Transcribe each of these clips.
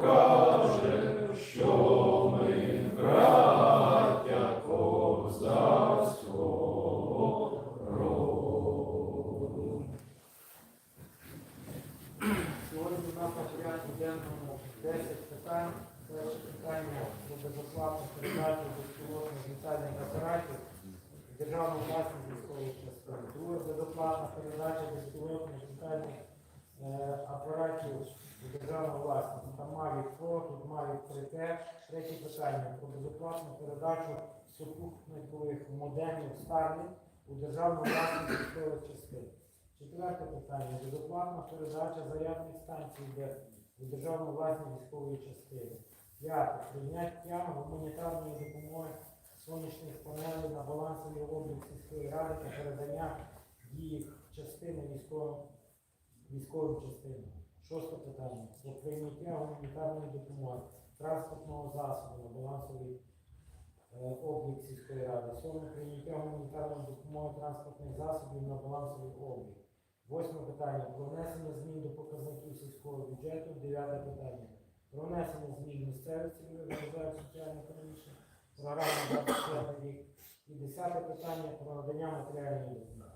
покаже, що ми браття. Сьогодні у нас на порядку денному 10 питань. Перше питання про безоплатну передачу безпілотних літальних апаратів в державну власність військових частин. Друге безоплатна передача безпілотних літальних апаратів в державну власність. Там Mavic Pro, тут Mavic 3T. Третє питання про безоплатну передачу супутникових модемів Starlink у державну власність військових частин. Четверте питання. Безоплатна передача зарядних станцій у державну власність військової частини. П'яте. Прийняття гуманітарної допомоги сонячних панелей на балансовий облік сільської ради та передання їх частини військовим частинам. Шосте питання. Про прийняття гуманітарної допомоги транспортного засобу на балансовий е, облік сільської ради. Сьоме прийняття гуманітарної допомоги транспортних засобів на балансовий облік. Восьме питання про внесення змін до показників сільського бюджету. Дев'яте питання про внесення змін місцевих організацій соціально-економічних програми 25 рік. І десяте питання про надання матеріальної допомоги.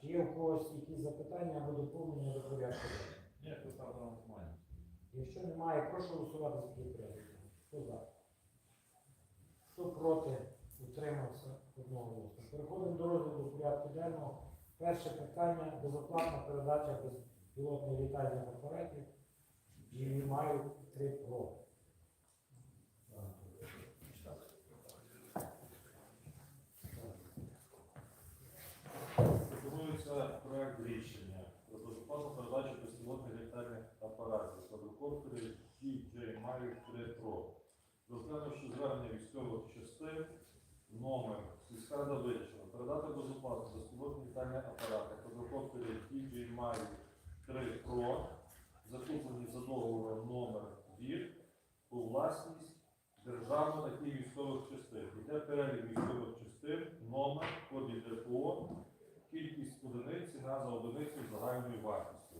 Чи є у когось якісь запитання або доповнення до порядку? Ні, поставлено голосування. Якщо немає, прошу голосувати за такий порядок. Хто за? Хто проти? Утримався одного голосу. Переходимо до розгляду порядку денного. Перше питання безоплатна передача безпілотних літальних апаратів. І маю 3 Pro. Пропонується проект рішення про безоплатну передачу безпілотних літальних апаратів квадрокоптерів DJI Mavic 3 Pro. Розглянувши звернення військових частин, номер сільська рада вирішила передати безоплатно безпілотні літальні апарати квадрокоптерів DJI Mavic 3 Pro, закуплені за договором номер ВІР у власність державну на ті військових частин. Іде перелік військових частин, номер, код ДПО, кількість одиниць, ціна за одиницю загальною вартістю.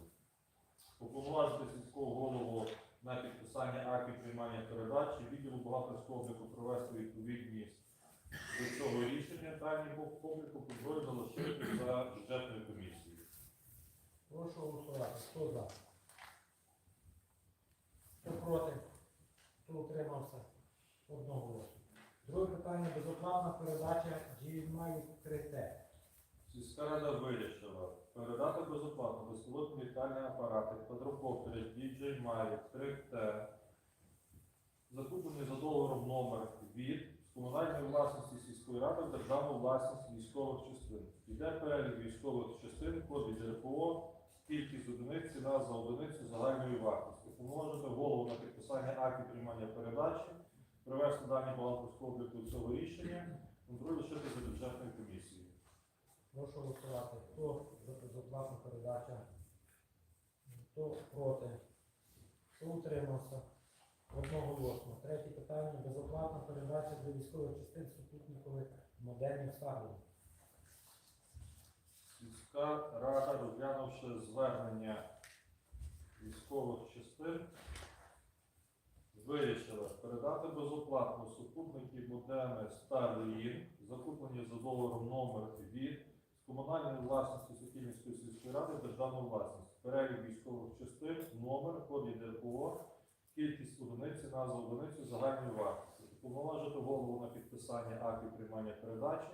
Уповноважити сільського голову на підписання актів приймання передачі, відділу бухгалтерського обліку провести відповідність до цього рішення дані обліку контроль залишити за бюджетною комісією. Прошу голосувати. Хто за? Хто проти? Хто утримався? Одного голосу. Друге питання безоплатна передача GMI 3T. Сільська рада вирішила передати безоплатно безпілотні літальні апарати квадрокоптери DJI Mavic 3T, закуплені за договором номер від комунальної власності сільської ради в державну власність військових частин. Іде перелік військових частин, код від РПО, кількість одиниць, ціна за одиницю загальної вартості. Помножити голову на підписання актів приймання передачі, привести дані бухгалтерського обліку цього рішення, контроль лишити за бюджетною комісією. Прошу голосувати. Хто за безоплатну передачу? Хто проти? Хто утримався? Одноголосно. Третє питання безоплатна передача для військових частин супутникових модемів Starlink. Сільська рада, розглянувши звернення військових частин, вирішила передати безоплатно супутники модеми Starlink, закуплені за договором номер від комунальної власності Сокільницької сільської ради державну власність. Перелік військових частин, номер, код ДРПО, кількість одиниць, ціна за одиницю загальної вартості. Уповноважити голову на підписання актів приймання передачі,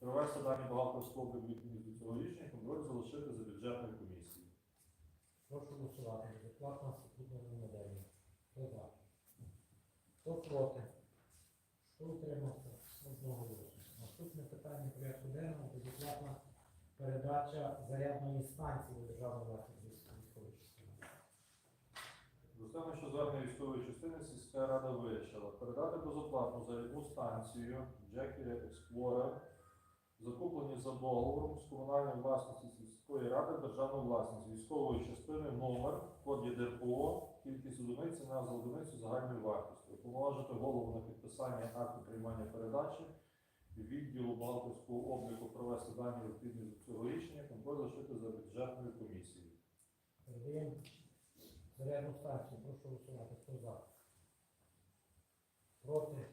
Провести дані бухгалтерського обліку до цього рішення, контроль залишити за бюджетною комісією. Прошу голосувати. Безоплатна супутникова моделі. Хто за? Хто проти? Хто утримався? Одного голосу. Наступне питання порядку денного безоплатна передача зарядної станції у державну власність військової частини. Розглянувши звернення військової частини, сільська рада вирішила передати безоплатну зарядну станцію Jackie Explorer, закуплені за договором з комунальної власності сільської ради державну власність військової частини номер, код ЄДРПО, кількість одиниць, ціна за одиницю загальної вартості. Уповноважити голову на підписання акту приймання передачі, відділу бухгалтерського обліку провести дані відповідні до цього рішення, контроль лишити за бюджетною комісією. Передаємо Зарядну станцію, прошу голосувати. Хто за? Проти?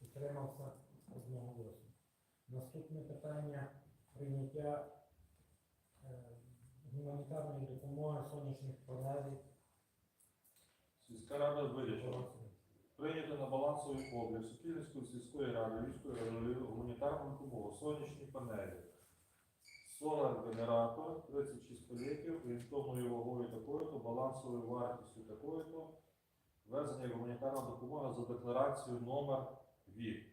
Утримався одного голосу. Наступне питання прийняття е, гуманітарної допомоги сонячних панелей. Сільська рада вирішила прийняти на балансовий облік Сокільницької сільської ради Львівської районної гуманітарну допомогу сонячні панелі. Солар генератор 36 палетів, орієнтовною вагою такою-то, балансовою вартістю такою-то, ввезення гуманітарна допомога за декларацією номер ВІК.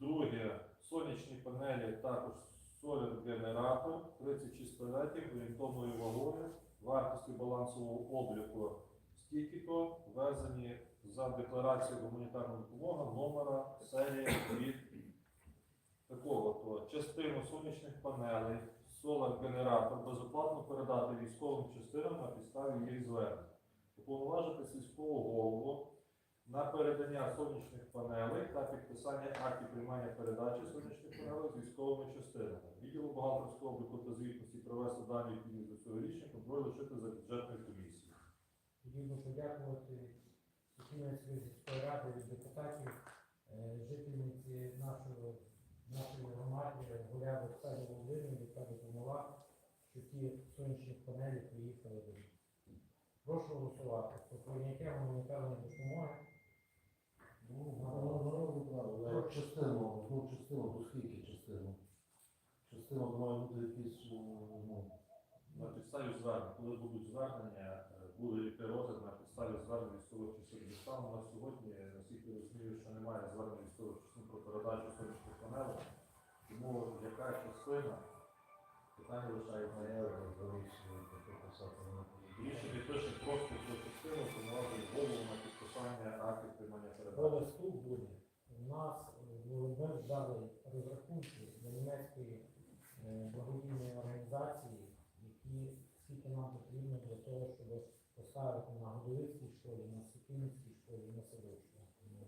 Друге, сонячні панелі також соляр генератор 36 палетів, орієнтовною вагою, вартістю балансового обліку стільки-то, ввезені за декларацією гуманітарна допомога номера серії від такого-то частину сонячних панелей, солар-генератор безоплатно передати військовим частинам на підставі їх звернень. Уповноважити сільського голову на передання сонячних панелей та підписання актів приймання передачі сонячних панелей з військовими частинами. Відділу бухгалтерського обліку та звітності провести дані відповідні до цього рішення, контроль лишити за бюджетною комісією. Хотів Сокільницької сільської ради від депутатів, е, жительниці нашої, нашої громади Гуляви Оксані Володимирівні, яка допомогла, що ті сонячні панелі приїхали до них. Прошу голосувати про прийняття гуманітарної допомоги. Ну, народу право, я як частину, одну частину, то скільки частину? Частина має бути якісь, ну, На підставі звернень, коли будуть звернення, е, буде розгляд на підставі звернень військових частин. І Станом на сьогодні, наскільки розумію, що немає звернень військових частин про передачу сонячних панелей, тому яка частина, питання на Рішення пише просто про частину, повноважує голову на підписання актів приймання передачі. буде. У нас е, ми дали розрахунки для німецької е, благодійної організації, які скільки нам потрібно для того, щоб поставити на Годовицькій школі, на Сокільницькій школі, на садочку.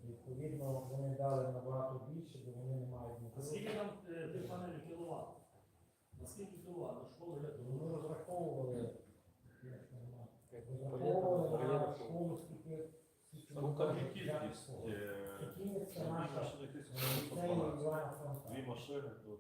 Відповідно, вони дали набагато більше, бо вони не мають А ніколи. скільки там е, тих панелів кіловат? На скільки кіловат? На школу Ми розраховували, як нема, розраховували на школу скільки. скільки Ну там є кількість. школу. е, Сокільницька там наша машини тисячі ліцей 112. Івана Франка. Дві машини, то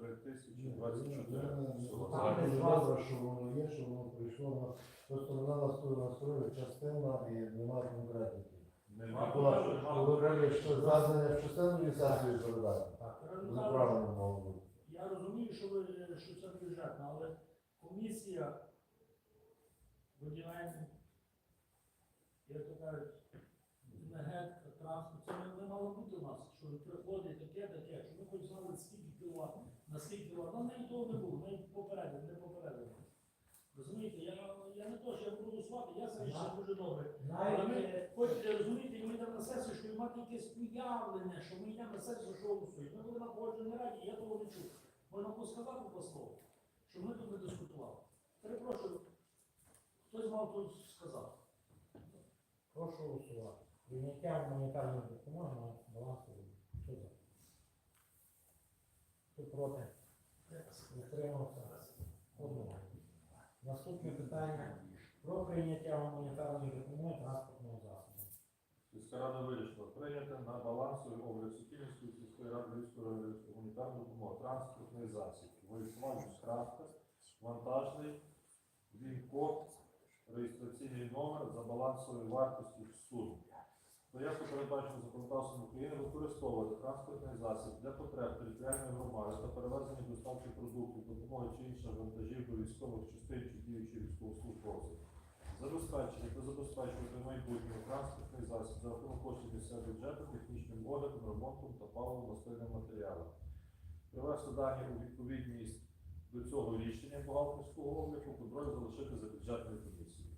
3024 Там всього. Там загально. десь два- добре, що воно є, що воно прийшло на просто вона настроє настроє частина і немає конкретики. Нема. Була, говорили, що звернення в частину сесію передати. Так. Неправильно мало бути. Я розумію, що ви що це бюджетно, але комісія виділяє, як то кажуть, енергетика, транспорт, це не, не мало бути у нас, що приходить таке, таке, що ми хоч знали, скільки кіловат, на скільки кіловат. Ну, навіть того не було, ми попередили, не попередили. Розумієте, я, не то, що я буду голосувати, я це рішення дуже добре. Але ми, хочете розуміти, ми йдемо на сесію, щоб мати якесь уявлення, що ми йдемо на сесію, що голосуємо. Ми були на погодженій раді, я того не чув. Можна було сказати по слову, що ми тут не дискутували. Перепрошую, хтось мав тут сказати. прошу голосувати. Прийняття гуманітарної допомоги на балансовий. Хто за? Хто проти? Утримався. Наступне питання. Про прийняття гуманітарної допомоги транспортного засобу. Сільська рада вирішила прийняти на балансовий облік Сокільницької сільської ради військової гуманітарної допомоги транспортний засіб, Volkswagen Шкрафта, вантажний, він код, реєстраційний номер за балансовою вартістю в сумі. Проєкту передбачено законодавством України використовувати транспортний засіб для потреб територіальної громади та перевезення доставки продуктів, допомоги чи інших вантажів до військових частин чи діючих військовослужбовців. Забезпечити та забезпечувати в майбутньому транспортний засіб за рахунок коштів місцевого бюджету технічним оглядом, ремонтом та паливно-мастильним матеріалом. Привести дані у відповідність до цього рішення бухгалтерського обліку, контроль залишити за бюджетною комісією.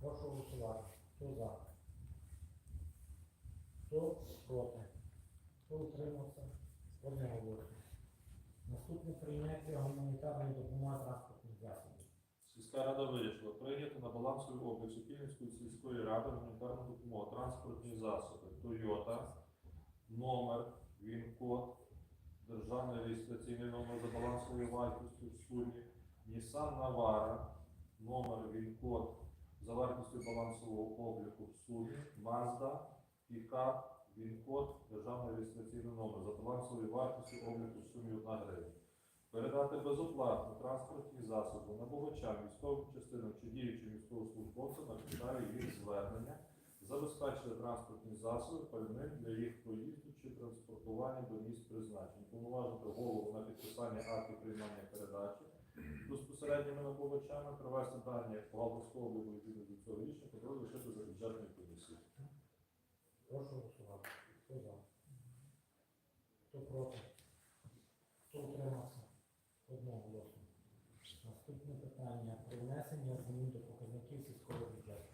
Прошу голосувати. Хто за? Хто проти? Хто утримався? Одного голосу. Наступне прийняття гуманітарної допомоги транспортних засобів. Сільська рада вирішила прийняти на балансовий облік Сокільницької сільської ради гуманітарну допомогу транспортні засоби Toyota, номер, він-код, державний реєстраційний номер за балансовою вартістю в сумі, Nissan Navara, номер він-код за вартістю балансового обліку в суді Mazda, пікап, він-код, державний реєстраційний номер за балансовою вартістю обліку в сумі 1 гривня. Передати безоплатно транспортні засоби набувачам військових частинок чи діючим військовослужбовцям на підставі їх звернення, забезпечити транспортні засоби пальним для їх проїзду чи транспортування до місць призначень, повноважити голову на підписання актів приймання передачі безпосередніми набувачами, привести дані бухгалтерського обліку відповідно до цього рішення, контроль лишити за бюджетною комісією. Прошу голосувати. Хто за? Хто проти? Хто утримався? Одноголосно. Наступне питання про внесення змін до показників сільського бюджету.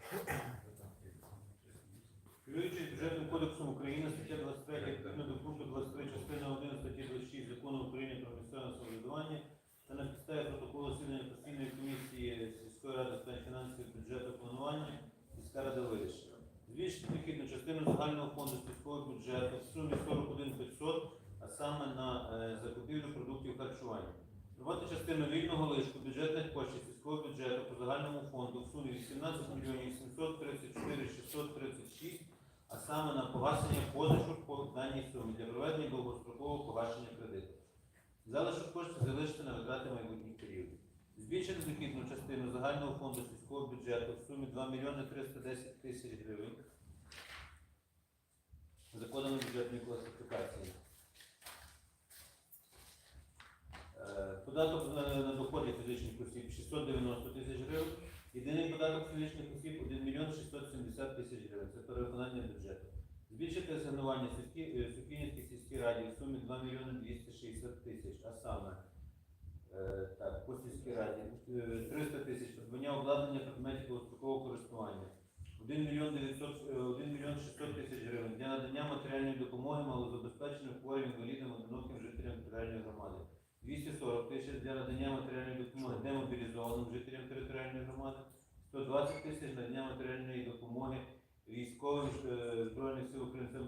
Керуючись бюджетним кодексом України, стаття 23 відповідно до пункту 23 частини 1 статті 26 закону України про місцеве самоврядування та на підставі протоколу засідання постійної комісії сільської ради з питань фінансів, бюджету, планування сільська рада вирішила. Збільшити дохідну частину загального фонду сільського бюджету в сумі 41 500, а саме на е, закупівлю продуктів харчування. Роботи частину вільного лишку бюджетних коштів сільського бюджету по загальному фонду в сумі 18 мільйонів 734 636 а саме на погашення позичок по даній сумі для проведення довгострокового погашення кредиту. Залишок коштів залишити на витрати майбутніх періодів. Збільшити дохідну частину загального фонду сільського бюджету в сумі 2 мільйони 310 тисяч гривень за кодами бюджетної класифікації. Е, Податок е, на доходи фізичних осіб 690 тисяч гривень. Єдиний податок фізичних осіб 1 мільйон 670 тисяч гривень. Це перевиконання бюджету. Збільшити асигнування сільській- е, Сукінівській сільській раді в сумі 2 мільйони 260 тисяч, а саме так, по сільській раді е, 300 тисяч придбання обладнання предметів довгострокового користування. 1 мільйон 900, е, 1 мільйон 600 тисяч гривень для надання матеріальної допомоги малозабезпеченим хворим інвалідам одиноким жителям територіальної громади. 240 тисяч для надання матеріальної допомоги демобілізованим жителям територіальної громади, 120 тисяч надання матеріальної допомоги військовим е, Збройних сил України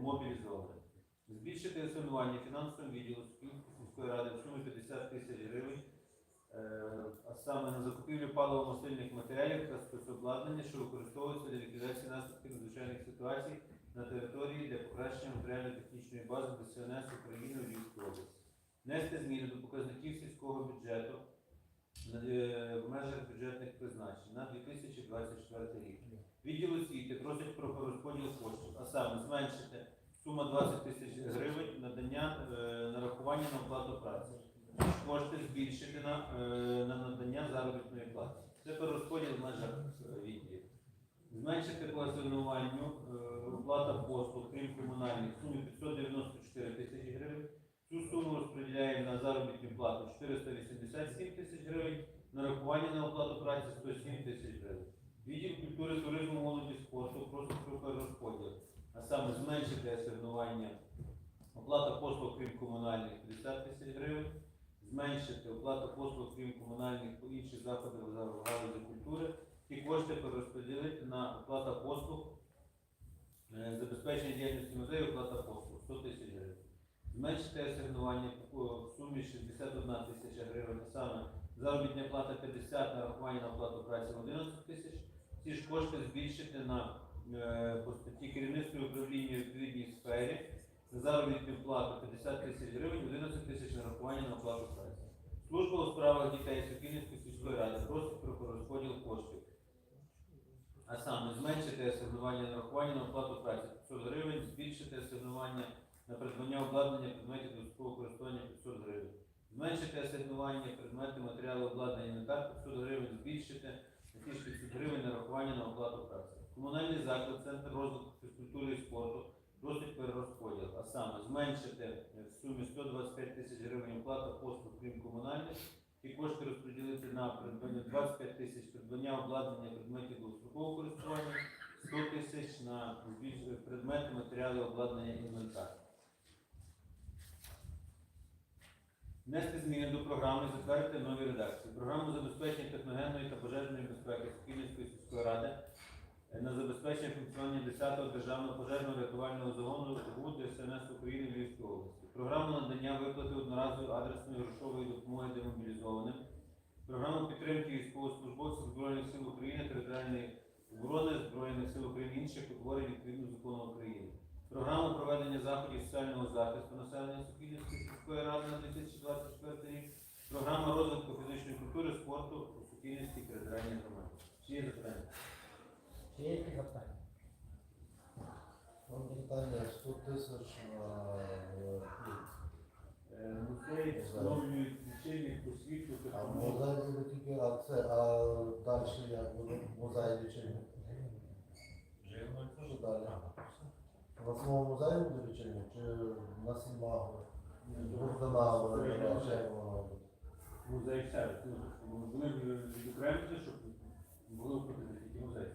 мобілізованим. Збільшити асигнування фінансовому відділу сільської ради в сумі 50 тисяч гривень, а саме на закупівлю паливо-мастильних матеріалів та спецобладнання, що використовується для ліквідації наслідків надзвичайних ситуацій на території для покращення матеріально-технічної бази ДСНС України у Львівській області. Внести зміни до показників сільського бюджету е, в межах бюджетних призначень на 2024 рік. Відділ освіти просить про розподіл коштів, а саме зменшити сума 20 тисяч гривень надання е, нарахування на оплату праці. Кошти збільшити на, е, на надання заробітної плати. Це перерозподіл в межах е, відділів. Зменшити по асигнуванню е, оплата послуг, крім комунальних, сумі 594 тисячі гривень. Цю суму розподіляємо на заробітну плату 487 тисяч гривень, нарахування на оплату праці 107 тисяч гривень. Відділ культури, туризму, молоді, спорту просить про перерозподіл, а саме зменшити асигнування оплата послуг крім комунальних 50 тисяч гривень, зменшити оплату послуг крім комунальних по інших заходах в галузі культури, ті кошти перерозподілити на оплата послуг, е, забезпечення діяльності музею, оплата послуг 100 тисяч гривень. Зменшити асигнування в сумі 61 тисяча гривень, саме заробітня плата 50, нарахування на оплату праці 11 тисяч. Ці ж кошти збільшити на е, по статті керівництво управління у відповідній сфері на заробітну плату 50 тисяч гривень, 11 тисяч нарахування на оплату праці. Служба у справах дітей Сокільницької сільської ради просить про розподіл коштів. А саме зменшити асигнування нарахування на оплату праці 500 гривень, збільшити асигнування на придбання обладнання предметів додаткового користування 500 гривень. Зменшити асигнування предмети матеріалу обладнання інвентар 500 гривень, збільшити на ті ж 500 гривень нарахування на оплату праці. Комунальний заклад, центр розвитку фізкультури і спорту просить перерозподіл, а саме зменшити в сумі 125 тисяч гривень оплата послуг крім комунальних, ті кошти розподілити на придбання 25 тисяч придбання обладнання предметів довгострокового користування, 100 тисяч на предмети, матеріали обладнання інвентар. Внести зміни до програми, затвердити нові редакції. Програму забезпечення техногенної та пожежної безпеки Сокільницької сільської ради на забезпечення функціонування 10-го державного пожежного рятувального загону ГУД ДСНС України в Львівській області. Програму надання виплати одноразової адресної грошової допомоги демобілізованим. програму підтримки військовослужбовців Збройних сил України, територіальної оборони Збройних сил України інших утворень відповідно закону України. Програму проведення заходів соціального захисту населення Сокільницької сільської ради на 2024 рік. Програма розвитку фізичної культури, спорту у Сокільницькій територіальній громаді. Є запитання? Чи є які запитання? Там питання 100 тисяч на е, Е, Музеї встановлюють лічильник освіту а буде тільки, а це, а далі як буде музей лічильник? Що далі? На самому музеї буде лічильник чи на Сімагу? Богдана, Музей сервіс. Ну, Вони відокремити, щоб могли вплатити тільки музей.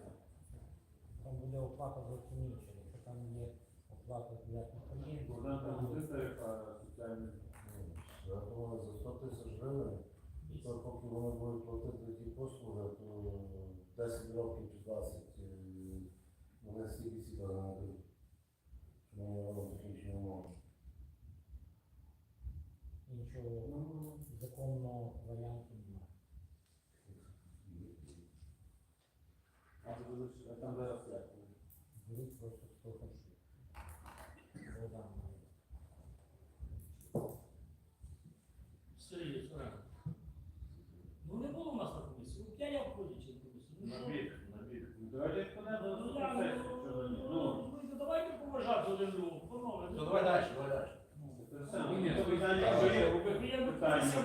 Там буде оплата за оцінюючи, якщо там є оплата для компанії. Богдан там музей, яка соціальний. Я за 100 тисяч гривень, то поки вони будуть платити ті послуги, то 10 років чи 20 е, вони стільки сіда не дадуть. Ми не робимо технічні умови. Іншого законного варіанту немає. Буде- там зараз як? Беруть просто хто хоче. Богдан має. Сергій, Сергій. Ну не було у нас на комісії. От я як ходячи на комісію. Ну, що? Набір, набір. Ну, Давайте як понеділок Ну, на я, сесію, ну, що ви- ну, ну, ну, давайте поважати один другого, панове. Ну давай далі, давай далі. це те саме. Ні, ні, Це то питання, так, якщо є так. робити Я би питання це по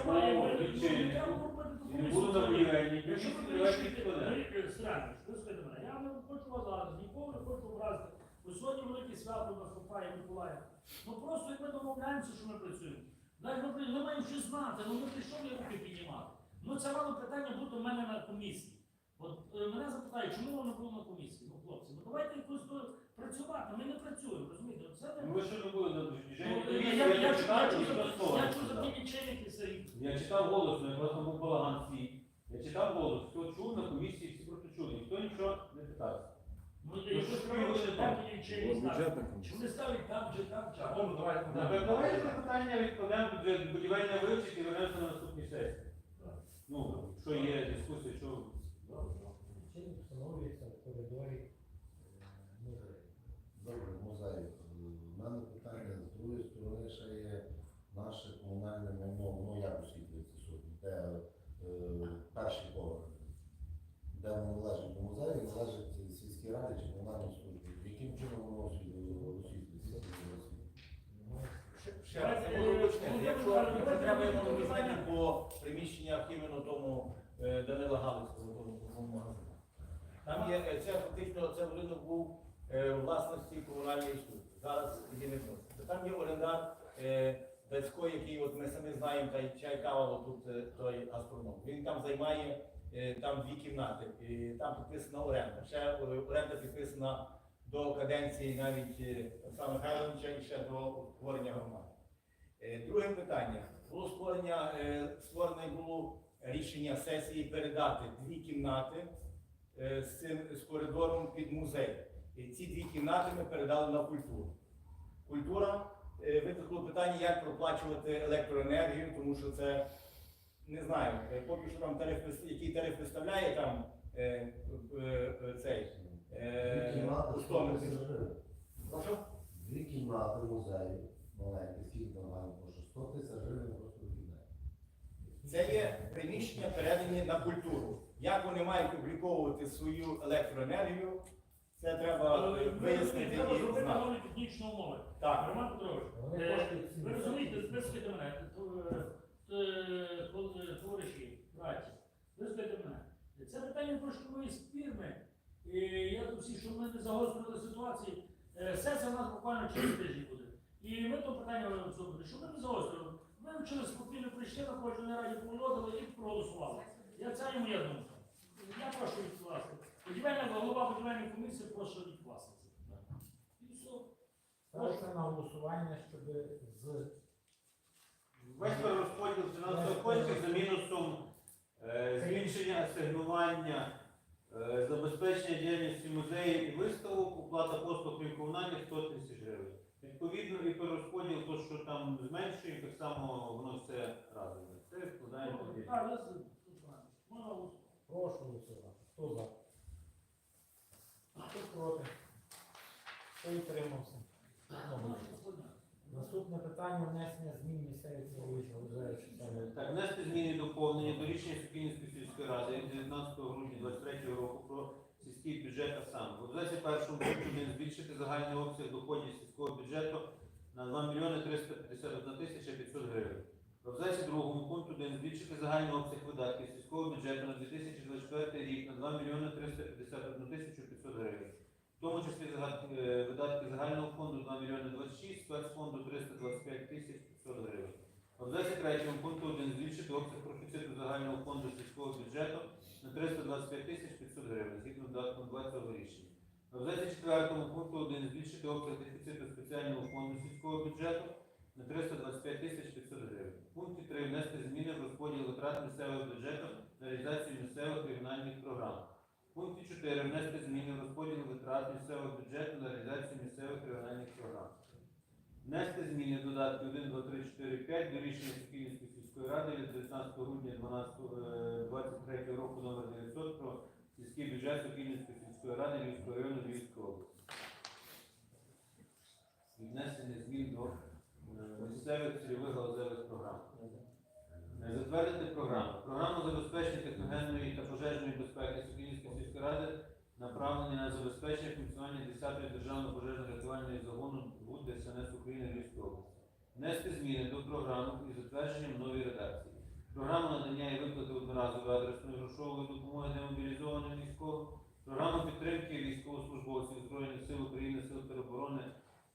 має, я лічильнику, буду робити таку і не буду на Якщо більше ви давайте вирішите, підкладемо. ви, Сергій, ви скажете мене, я не хочу вас зараз, нікого не хочу образити. Бо сьогодні велике свято у нас Миколаїв. Ну просто як ми домовляємося, що ми працюємо. Навіть ми, ми маємо щось знати, ну ми прийшов я руки піднімати. Ну це мало питання бути в мене на комісії. От е, мене запитають, чому воно було на комісії? Ну, хлопці, ну давайте якось то працювати. Ми не працюємо, розумієте? Це не Ну ви що не були на Ну, движенні я- я- я я читав, я і чу- просто Я чув за читав. ті лічильники Сергій. Я читав голосно, я просто був балаган свій. Я читав голос, хто чув на комісії, всі просто чули, ніхто нічого не питався. Ну, якщо що ви що там ті. Чи вони ставлять там, чи там, чи там. Ну, давайте Ну, це питання відкладемо бюджет будівельне вивчити і вернемося на наступній сесії. Ну, що є дискусія, що Лічильник встановлюється в коридорі. Добре, музей. У мене питання з другої сторони ще є наше комунальне майно, ну як освітлюється сьогодні, де е, перший поверх, де воно належить до музею, належить сільській раді чи комунальній службі. Яким чином воно освітлюється? якщо треба йому по приміщеннях іменно тому е, Данила Галицького тому тому. Там є, е, це фактично, це будинок був у власності комунальної служби. Зараз є не просто. Там є орендар е, Дацько, який от ми самі знаємо, та й чай кава тут е, той астроном. Він там займає е, там дві кімнати, і там підписана оренда. Ще е, оренда підписана до каденції навіть е, Олександра Михайловича і ще до утворення громади. Е, Друге питання. Було створення, е, створене було рішення сесії передати дві кімнати е, з цим з коридором під музей. Ці дві кімнати ми передали на культуру. Культура е, виникло питання, як проплачувати електроенергію, тому що це не знаю, е, поки що там тариф який тариф виставляє там е, цей. Дві Е, кімнати 100 Устомлений. тисяч гривень. Прошу? Дві кімнати музею, маленькі, скільки маємо, бо що 100 тисяч гривень просто вхідне. Це є приміщення передані на культуру. Як вони мають обліковувати свою електроенергію, це треба е, вияснити Треба і зробити знати. нові технічні умови. Так. Роман Петрович, Вони Е, коштують ви розумієте, вислухайте мене, е, е, е, товариші, браті, вислухайте мене. Це питання трошки моє спірне. І я тут всі, щоб ми не загострили ситуації. Е, Сесія у нас буквально через тиждень буде. І ми то питання обсудили, щоб ми не загострили. Ми вчили спокійно прийшли на кожній раді, погодили і проголосували. Я це і моя думка. Я прошу відкласти. Будівельна голова будівельної комісії прошу відкласти це питання. І все. Ставиться на голосування, щоб з Весь перерозподіл фінансових коштів за мінусом е, збільшення асигнування, е, забезпечення діяльності музеїв і виставок, оплата послуг і комунальних 100 тисяч гривень. Відповідно, і перерозподіл, то, що там зменшує, так само воно все разом. Це складає Так, я з- Можна голосувати. Прошу голосувати. Хто за? Хто проти? Хто утримався? Наступне питання внесення змін цілових. Так, внести зміни і доповнення до рішення Сокільницької сільської ради від 19 грудня 2023 року про сільський бюджет а саме. В абзаці першому збільшити загальний обсяг доходів сільського бюджету на 2 мільйони 351 тисяча 500 гривень. В абзаці другому пункту 1 збільшити загальний обсяг видатків сільського бюджету на 2024 рік на 2 мільйони 351 тисячу 500 гривень. В тому числі е, видатки загального фонду 2 мільйони 26, спецфонду 325 тисяч 500 гривень. В абзаці третьому пункту 1 збільшити обсяг профіциту загального фонду сільського бюджету на 325 тисяч 500 гривень, згідно додатком 2 цього рішення. В абзаці четвертому пункту 1 збільшити обсяг дефіциту спеціального фонду сільського бюджету на 325 тисяч 500 гривень. В пункті 3 внести зміни в розподіл витрат місцевого бюджету на реалізацію місцевих регіональних програм. В пункті 4 внести зміни в розподіл витрат місцевого бюджету на реалізацію місцевих регіональних програм. Внести зміни в додатки 1, 2, 3, 4, 5 до рішення Сокільницької сільської ради від 19 грудня 12, е, 23 року номер 900 про сільський бюджет Сокільницької сільської ради Львівського району Львівської області. Віднесення змін до місцевих цільових галузевих програм. Затвердити програму. Програму забезпечення техногенної та пожежної безпеки Сокільницької сільської ради направлені на забезпечення функціонування 10-ї державної пожежно-рятувальної загону ВУД ДСНС України Львівської області. Внести зміни до програми із затвердженням нової редакції. Програму надання і виплати одноразової адресної грошової допомоги демобілізованим військовим, програму підтримки військовослужбовців Збройних сил України, сил тероборони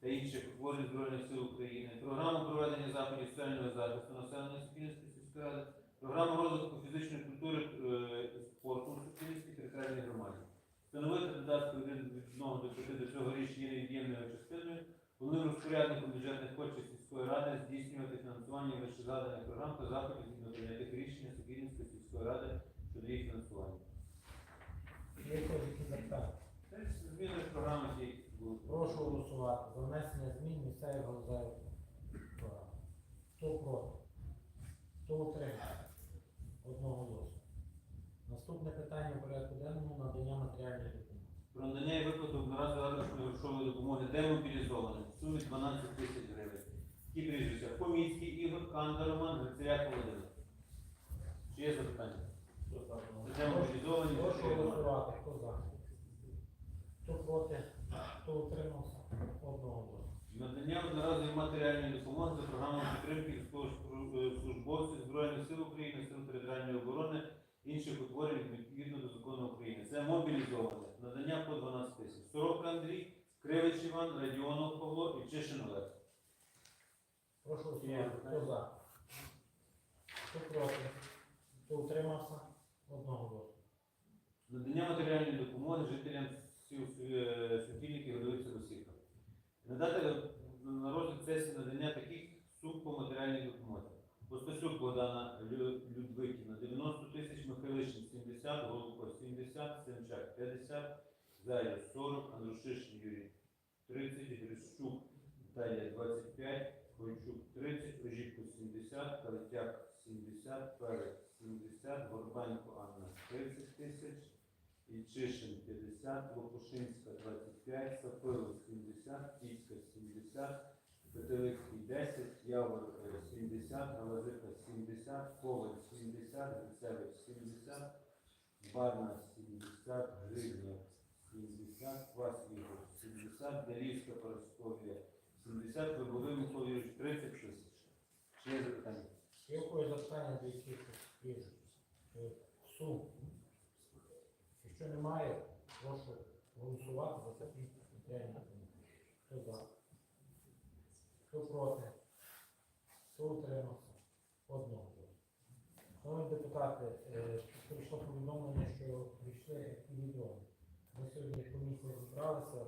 та інших утворень Збройних сил України, програму проведення заходів соціального захисту населення Сокільницької сільської ради, програму розвитку фізичної культури е, і спорту у Сокільницькій територіальній громаді. Встановити додатки від 1 до 5 до цього рішення є невід'ємною частиною, головним розпорядником бюджетних коштів сільської ради здійснювати фінансування вищезгаданих програм та заходів згідно прийнятих рішень Сокільницької сільської ради щодо їх фінансування. Зміни програми будуть. Прошу голосувати за внесення змін місцевих галузевих. Хто проти? Хто утримався? Одного голосу. Наступне питання в порядку денному надання матеріальної допомоги. Про надання і виплату одноразової адресної грошової допомоги демобілізованим в сумі 12 тисяч гривень. Ті прізвища Поміцький Ігор, Канда Роман, Грицаряк Володимир. Чи є запитання? Це демобілізовані. Прошу голосувати. Хто за? Хто проти? Хто утримався? Одного голосу. Надання одноразової матеріальної допомоги за програмою підтримки військовослужбовців Збройних сил України, Сил територіальної оборони, інших утворень відповідно до закону України. Це мобілізоване. Надання по 12 тисяч. Сорок Андрій, Кривич Іван, Радіонов Павло і Чишин Олег. Прошу голосувати. Хто за? Хто проти? Хто утримався? Одного голосу. Надання матеріальної допомоги жителям сіл Сокільників Годовиця Росіка. Надати на розгляд сесії надання таких сум по матеріальній допомозі. Постасюк Богдана Лю- Людвикіна 90 тисяч, Михайлишин 70, Голубко 70, Семчак 50, Зая 40, Андрушишин Юрій 30, Грищук Наталія 25, Бойчук 30, Ожітко 70, Калитяк 70, Перець 70, Горбанько Анна 30 тисяч, Ільчишин 50, Лопушинська 25, Сапило 70, Кіцька 70, Петелицький 10, Явор е, 70, Галазика 70, Коваль 70, Грицевич 70, Барна 70, Гривня 70, Квас Ігор 70, Делівська Парасковія 70, Вербовий Микола Юрійович 30 тисяч. Чи є запитання? Когось запитання до яких е, сум? Якщо немає, прошу голосувати за такі матеріальні допомоги. Хто за? Хто проти? Хто утримався? Одного. Шановні депутати, е, прийшло повідомлення, що прийшли такі відомі. Ми сьогодні комісії розбиралися,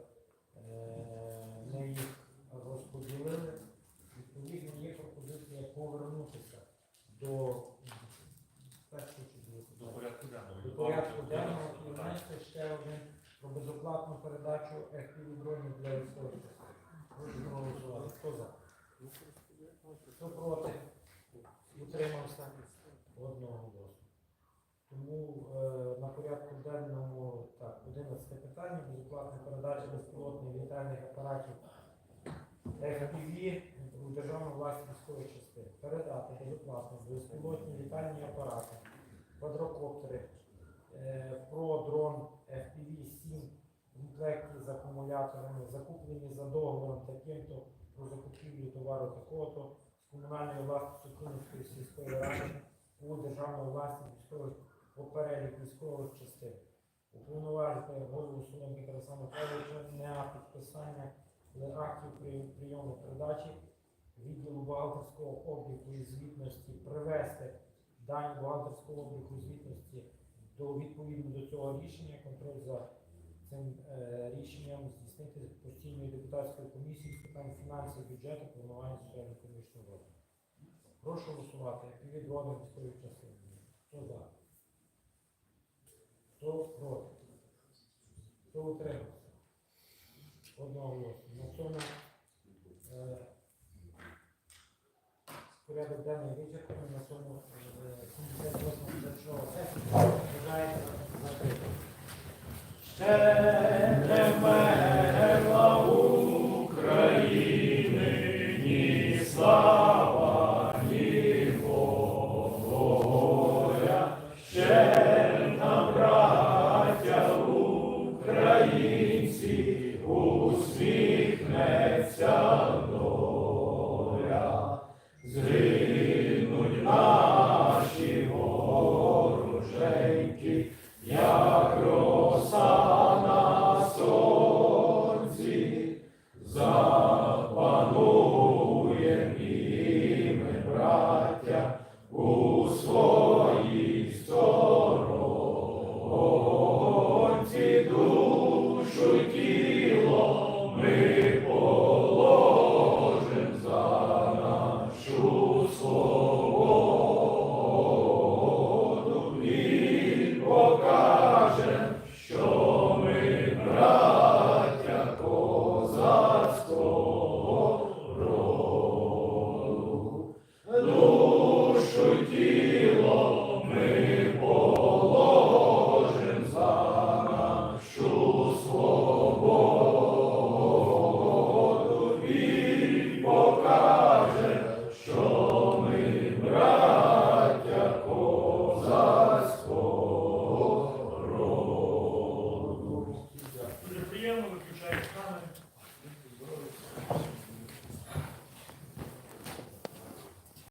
е, ми їх розподілили. Відповідно, є пропозиція повернутися до першого чи До порядку денного. Внести ще один про безоплатну передачу FPV-дронів для військових. Прошу. Хто за? Хто проти? Утримався? Одного голосу. Тому е, на порядку денному так, 11 питання безоплатна передача безпілотних літальних апаратів FPV у державну власність військової частини. Передати безоплатно безпілотні літальні апарати, квадрокоптери, про дрон FPV-7 в комплекті з акумуляторами, закуплені за договором таким-то про закупівлю товару такого-то з комунальної власності Київської сільської ради у державну власність військових по військових частин. Уповноважити голову Соломки Тараса Михайловича на підписання актів прийому передачі відділу бухгалтерського обліку і звітності привести дані бухгалтерського обліку і звітності до відповідно до цього рішення, контроль за цим е, рішенням здійснити постійною депутатською комісією з питань фінансів, бюджету, планування соціально-економічного розвитку. Прошу голосувати. Відводимо військові частини. Хто за? Хто проти? Хто утримався? Одного голосу. На цьому е, порядок денний вичерпаний. На цьому е, 78 сесії вважається закритим. Ще не вмерла ні слава,